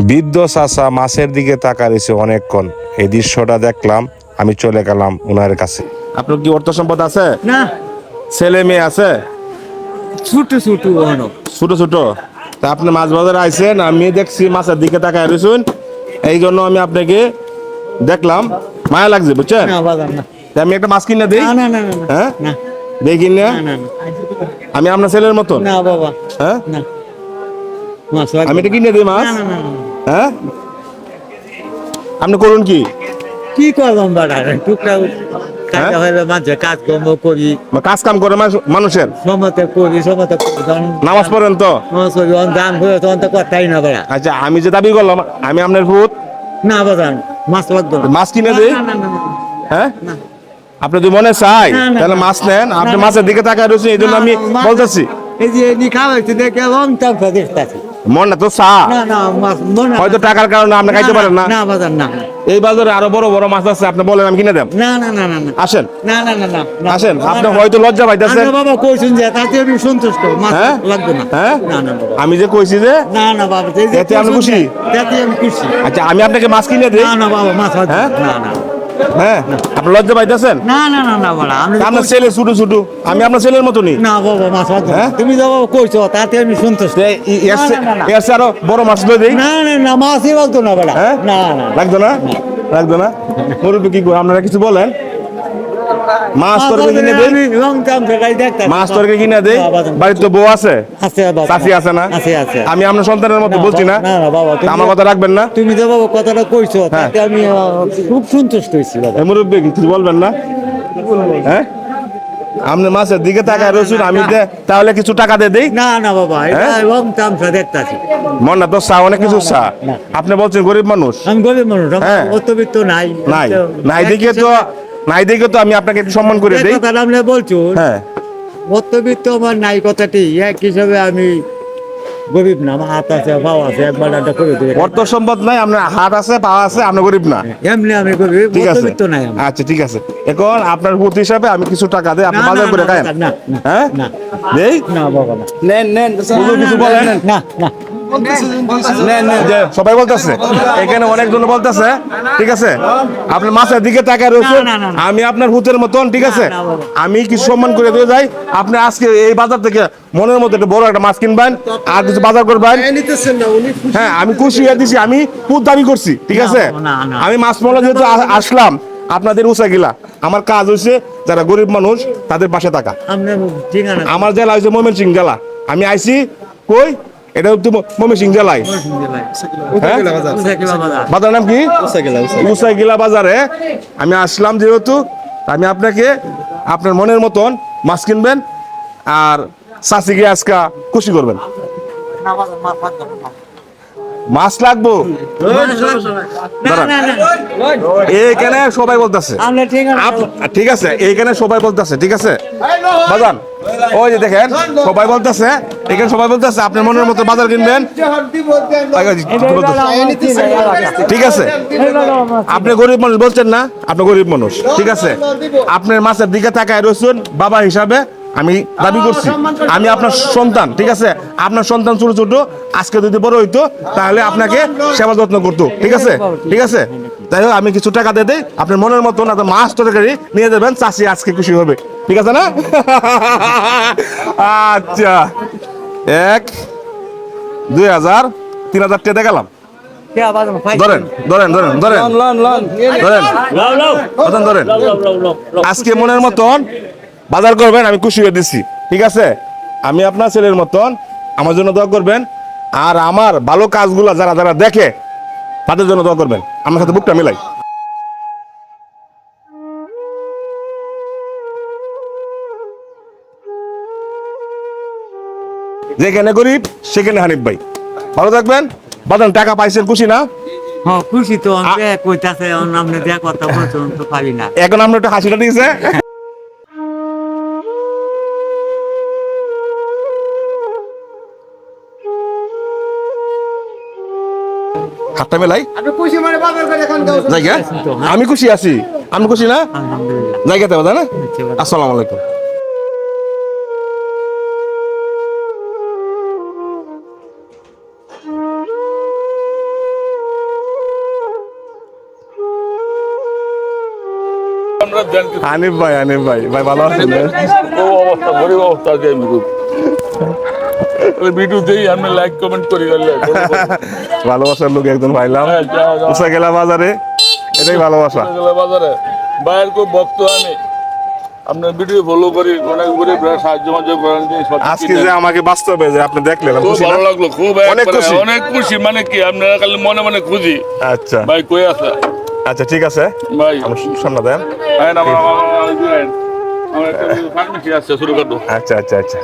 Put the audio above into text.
বৃদ্ধ চাষা মাছের দিকে তাকা রয়েছে অনেকক্ষণ। এই দৃশ্যটা দেখলাম আমি চলে গেলাম ওনার কাছে। আপনার কি অর্থ সম্পদ আছে? না। ছেলে মেয়ে আছে? ছোট ছোট ছোট ছোট? তা আপনি মাছ বাজারে আইছেন আমি দেখছি মাছের দিকে তাকায় রয়েছেন এই জন্য আমি আপনাকে দেখলাম মায়া লাগছে বুঝছেন? আমি একটা মাছ কিনে দিই। না না না না, হ্যাঁ? না। দেখি না আমি আপনার ছেলের মতন? না বাবা। হ্যাঁ? আমি এটা কিনে দিই মাছ। হ্যাঁ? আপনি করুন কি? কি করলাম বাড়া? টুকরা হ্যাঁ? কাজ মাঝে কাজ কর্ম করি। কাজ কাম করে মানুষের? সমতে করি সমতে নামাজ পড়েন তো? নামাজ পড়ি তখন দান করে তখন তো কথাই না বাড়া। আচ্ছা আমি যে দাবি করলাম আমি আপনার ভূত? না মাছ লাগবে না। মাছ কিনে দিই? হ্যাঁ? আপনি যদি মনে চাই তাহলে মাছ নেন। আপনি। মাছের দিকে তাকায় রয়েছেন এই জন্য আমি বলতেছি। এই যে খাওয়াইছে দেখে লং টাইম দেখতেছি মন না তো চা না না মাছ মনে হয়তো টাকার কারণে আপনি খাইতে পারেন না না বাজার না এই বাজারে আরও বড় বড় মাছ আছে আপনি বলেন আমি কিনে দেব না না না না আসেন না না না না। আসেন আপনি হয়তো লজ্জা পাইতেছেন বাবা কইছেন যে তাতে আমি সন্তুষ্ট মাছ হ্যাঁ লাগবে না হ্যাঁ না না আমি যে কইছি যে না না বাবা এতে কইছেন খুশি? আমি খুশি আচ্ছা আমি আপনাকে মাছ কিনে দিই না না বাবা মাছ হ্যাঁ? না না হ্যাঁ? আপনি লজ্জা পাইতেছেন? না না না না বাবা আমি আপনার ছেলে ছোট ছোট। আমি আপনার ছেলের মতনই। না বাবা মাছ হ্যাঁ? তুমি যে বাবা কইছো তাতে আমি সন্তুষ্ট। এসে আরও বড় মাছ দিই? না না না মাছই না হ্যাঁ? না না লাগতো না? লাগতো না? মুরব্বী কি আপনারা কিছু বলেন? মাছ তরকারি কিনে দেই আমি লং টাইম ফেরাই দেখতাম মাছ তরকারি কিনে দেই বাড়িতে তো বউ আছে? আছে চাষি আছে না? আছে আছে। আমি আপনার সন্তানের মতো বলছি না? না, না, বাবা, তুমি- আমার কথা রাখবেন না? তুমি যে বাবা কথাটা কইছো হ্যাঁ। তাতে আমি খুব সন্তুষ্ট হয়েছি মুরব্বী কিছু বলবেন না? হ্যাঁ? আপনি মাছের দিকে রসুন আমি তাহলে কিছু টাকা দিয়ে দিই? না না বাবা এটা হ্যাঁ? দেখতাছি। মন না তো চা অনেক কিছু চা। আপনি বলছেন গরিব মানুষ। আমি গরিব মানুষ হ্যাঁ। নাই। নাই। নাই দেখে তো নাই দেখে তো আমি আপনাকে একটু সম্মান করে দিই। কথাটা আপনি বলছো হ্যাঁ। অত্যবিত্ত আমার নাই কথাটি এক হিসাবে আমি গরিব না আমার হাত আছে পাও আছে একবার একটা করে দেবে। অর্থ সম্পদ নাই আপনার হাত আছে পা আছে আপনি গরিব না। এমনি আমি গরিব ঠিক আছে। নাই আচ্ছা ঠিক আছে। এখন আপনার ভূত হিসাবে আমি কিছু টাকা দেই আপনি না, বাজার করে খায়েন। হ্যাঁ? না। দেই? না বাবা না। নেন নেন কিছু বলেন? না না। সবাই বলতেছে এখানে অনেকজন বলতেছে ঠিক আছে? আপনি মাছের দিকে তাকায় রয়েছে। আমি আপনার ভূতের মতন ঠিক আছে? আমি কিছু সম্মান করে দিয়ে যাই? আপনি আজকে এই বাজার থেকে মনের মতো একটা বড় একটা মাছ কিনবেন আর কিছু বাজার করবেন। নিতেছেন না উনি হ্যাঁ আমি খুশি হয়ে দিছি আমি খুব দাবি করছি ঠিক আছে। আমি মাছ মলা যেহেতু আসলাম আপনাদের উঁচা গিলা। আমার কাজ হয়েছে যারা গরিব মানুষ তাদের পাশে থাকা। আমার জেলা হয়েছে ময়মন সিং জেলা। আমি আইছি কই? এটা হচ্ছে ময়মন সিং জেলায়। হ্যাঁ? বাজার নাম কি? উসাইগিলা বাজারে। আমি আসলাম যেহেতু আমি আপনাকে আপনার মনের মতন মাছ কিনবেন আর চাষিকে আজকা খুশি করবেন। মাছ লাগবো? এইখানে সবাই বলতেছে। ঠিক আছে, এইখানে সবাই বলতেছে, ঠিক আছে? বাজান, ওই যে দেখেন, সবাই বলতেছে এখানে সবাই বলতেছে, আপনার মনের মতো বাজার কিনবেন। ঠিক আছে। আপনি গরিব মানুষ বলছেন না, আপনি গরিব মানুষ, ঠিক আছে। আপনার মাছের দিকে তাকায় রয়েছেন, বাবা হিসাবে আমি দাবি করছি। আমি আপনার সন্তান, ঠিক আছে? আপনার সন্তান ছোট ছোট, আজকে যদি বড় হইতো, তাহলে আপনাকে সেবা যত্ন করতো, ঠিক আছে? ঠিক আছে? তাই হোক, আমি কিছু টাকা দিয়ে দেই। আপনার মনের মতন মাছ তরকারি নিয়ে দেবেন চাষি আজকে খুশি হবে। ঠিক আছে না? আচ্ছা। এক দুই হাজার তিন হাজার টাকা গেলাম। ধরেন ধরেন ধরেন ধরেন। ধরেন। ধরেন আজকে মনের মতন বাজার করবেন আমি খুশি হয়ে দিচ্ছি ঠিক আছে? আমি আপনার ছেলের মতন আমার জন্য দোয়া করবেন। আর আমার ভালো কাজগুলো যারা যারা দেখে তাদের জন্য দোয়া করবেন। আমার সাথে বুকটা মিলাই। যেখানে গরিব সেখানে হানিফ ভাই। ভালো থাকবেন। বাদান টাকা পাইছেন খুশি না? হ্যাঁ খুশি তো আমি কইতাছে আপনি যা কথা বলছেন তো পারি না। এখন আমরা একটু হাসিটা দিয়েছে। হাতটা মেলাই। খুশি মানে জায়গা? আমি খুশি আছি। আমি খুশি না? আলহামদুলিল্লাহ। জায়গাতে বাদা না? আচ্ছা, আসসালামু আলাইকুম। হানিফ ভাই হানিফ ভাই ভাই ভালো আছেন? ও অবস্থা গরিব অবস্থা আছে আমি খুব ওই ভিডিও দেই আমি লাইক কমেন্ট করি ভালোবাসার লোক একজন পাইলাম হ্যাঁ, যাও, যাও। উষা গেলা বাজারে এটাই ভালোবাসা। বাজারে। বাইরের খুব ভক্ত আমি। আপনার ভিডিও ফলো করি অনেক গরিব সাহায্য মাঝে করেন আজকে যে আমাকে বাস্তবে যে আপনি দেখলেন খুব ভালো লাগল খুব অনেক খুশি। অনেক খুশি। মানে কি আপনারা খালি মনে মনে খুশি আচ্ছা। ভাই কই আছে? আচ্ছা ঠিক আছে। ভাই। সামনে দেন। আচ্ছা আচ্ছা আচ্ছা।